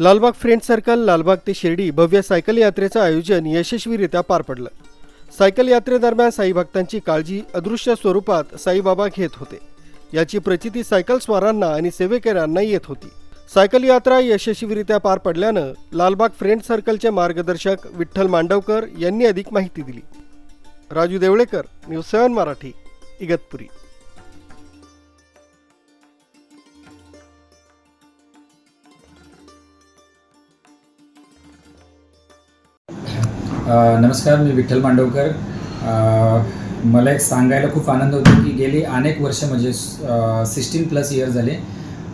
Lalbaug friend circle Lalbaug ते शिर्डी भव्य cycle यात्रेचं आयोजन यशस्वीरित्या पार पडलं. सायकल यात्रेदरम्यान साई भक्तांची काळजी अदृश्य स्वरूपात साईबाबा घेत होते. याची प्रचिती सायकल स्वारांना आणि सेवेकऱ्यांना येत होती. सायकल यात्रा यशस्वीरित्या पार पडल्यानं लालबाग फ्रेंड सर्कलचे मार्गदर्शक विठ्ठल मांडवकर यांनी अधिक माहिती दिली. Raju Devlekar news seven Marathi Igatpuri. नमस्कार मी विठ्ठल मांडवकर. मला एक सांगायला खूप आनंद होतो की गेली अनेक वर्ष म्हणजे सिक्स्टीन प्लस इयर झाले.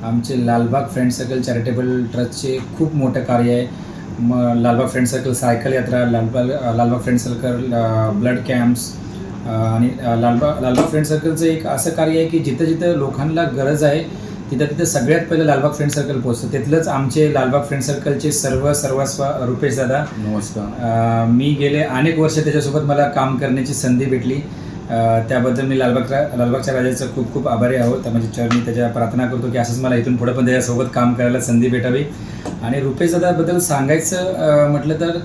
आमचे लालबाग फ्रेंड सर्कल चॅरिटेबल ट्रस्टचे खूप मोठं कार्य आहे. मग लालबाग फ्रेंड सर्कल सायकल यात्रा Lalbaug Lalbaug friend circle blood camps आणि लालबाग लालबाग फ्रेंड सर्कलचं एक असं कार्य आहे की जिथं जिथं लोकांना गरज आहे तिथं तिथं सगळ्यात पहिलं लालबाग फ्रेंड सर्कल पोहोचतं. तिथलंच आमचे लालबाग फ्रेंड सर्कलचे सर्व सर्वस्व रुपेश दादा. नमस्कार. मी गेले अनेक वर्ष त्याच्यासोबत मला काम करण्याची संधी भेटली. त्याबद्दल मी लालबागच्या लालबागच्या राजाचं खूप खूप आभारी आहोत. त्या म्हणजे चरणी त्याच्या प्रार्थना करतो की असंच मला इथून पुढे पण त्याच्यासोबत काम करायला संधी भेटावी. आणि रुपेश दादाबद्दल सांगायचं म्हटलं तर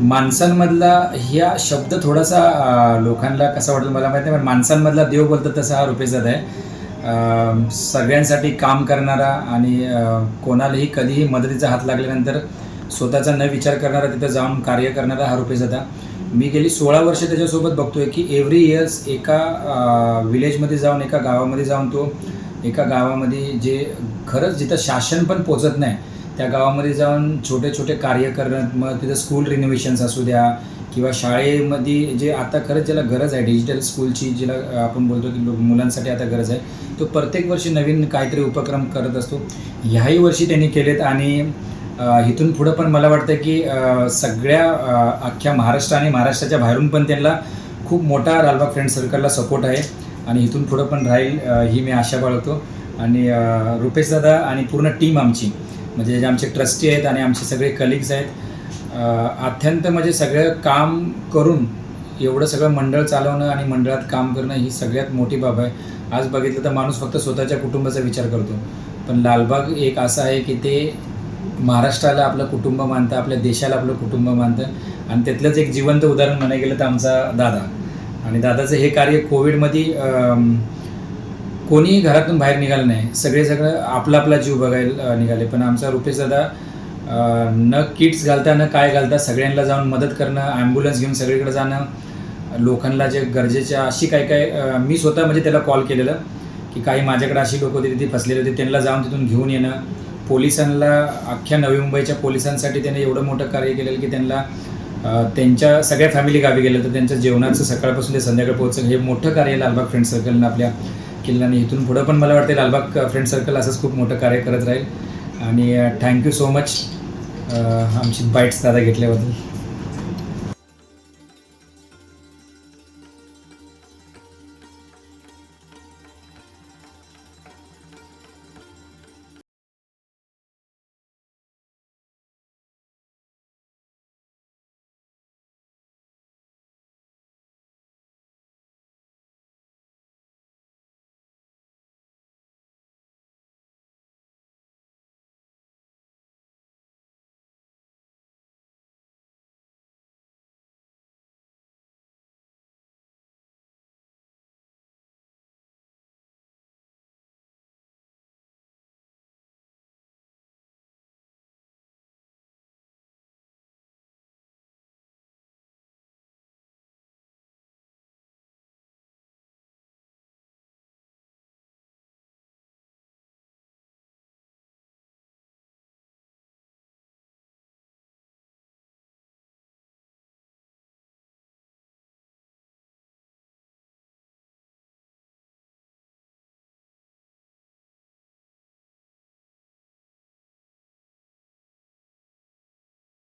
माणसांमधला ह्या शब्द थोडासा लोकांना कसा वाटेल मला माहिती नाही पण माणसांमधला देव बोलतात तसा हा रुपेश दादा आहे. सगळ्यांसाठी काम करणारा आणि कोणालाही कधीही मदतीचा हात लागल्यानंतर स्वतःचा न विचार करणारा तिथं जाऊन कार्य करणारा हा रुपेश दादा. मी गेली सोळा वर्ष त्याच्यासोबत बघतोय की एव्हरी इयर्स एका विलेजमध्ये जाऊन एका गावामध्ये जाऊन तो एका गावामध्ये जे खरंच जिथं शासन पण पोचत नाही त्या गावामध्ये जाऊन छोटे छोटे कार्य करणं मग तिथं स्कूल रिनोव्हेशन्स असू द्या किंवा शाळेमध्ये जे आता खरंच ज्याला गरज आहे डिजिटल स्कूलची ज्याला आपण बोलतो की मुलांसाठी आता गरज आहे तो प्रत्येक वर्षी नवीन काहीतरी उपक्रम करत असतो. ह्याही वर्षी त्यांनी केलेत आणि इथून पुढं पण मला वाटतं की सगळ्या अख्ख्या महाराष्ट्र आणि महाराष्ट्राच्या बाहेरून पण त्यांना खूप मोठा लालबाग फ्रेंड सर्कलला सपोर्ट आहे. आणि इथून पुढं पण राहील ही मी आशा बाळगतो. आणि रुपेश दादा आणि पूर्ण टीम आमची म्हणजे जे आमचे ट्रस्टी आहेत आणि आमचे सगळे कलिग्स आहेत अत्यंत म्हणजे सगळं काम करून एवढं सगळं मंडळ चालवणं आणि मंडळात काम करणं ही सगळ्यात मोठी बाब आहे. आज बघितलं तर माणूस फक्त स्वतःच्या कुटुंबाचा विचार करतो. पण लालबाग एक असं आहे की ते महाराष्ट्राला आपलं कुटुंब मानतं आपल्या देशाला आपलं कुटुंब मानतं. आणि त्यातलंच एक जिवंत उदाहरण म्हणायला गेलं तर आमचा दादा. आणि दादाचं हे कार्य कोविडमध्ये कोणीही घरातून बाहेर निघालं नाही. सगळे सगळं आपला आपला जीव बघायला निघाले. पण आमचा रुपेश दादा न किट्स घालता न काय घालता सगळ्यांना जाऊन मदत करणं ॲम्ब्युलन्स घेऊन सगळीकडे जाणं लोकांना जे गरजेच्या अशी काय काय मी स्वतः म्हणजे त्याला कॉल केलेलं की काही माझ्याकडे अशी लोक होती तिथे फसलेले होते त्यांना जाऊन तिथून घेऊन येणं. पोलिसांना अख्ख्या नवी मुंबईच्या पोलिसांसाठी त्यांनी एवढं मोठं कार्य केलेलं की त्यांना त्यांच्या सगळ्या फॅमिली गावी गेलं तर त्यांच्या जेवणाचं सकाळपासून ते संध्याकाळ पोहोचलं हे मोठं कार्य लालबाग फ्रेंड सर्कलनं आपल्या केलं आणि इथून पुढं पण मला वाटते लालबाग फ्रेंड सर्कल असंच खूप मोठं कार्य करत राहील. आणि थँक्यू सो मच आमची बाईट्स दादा घेतल्याबद्दल.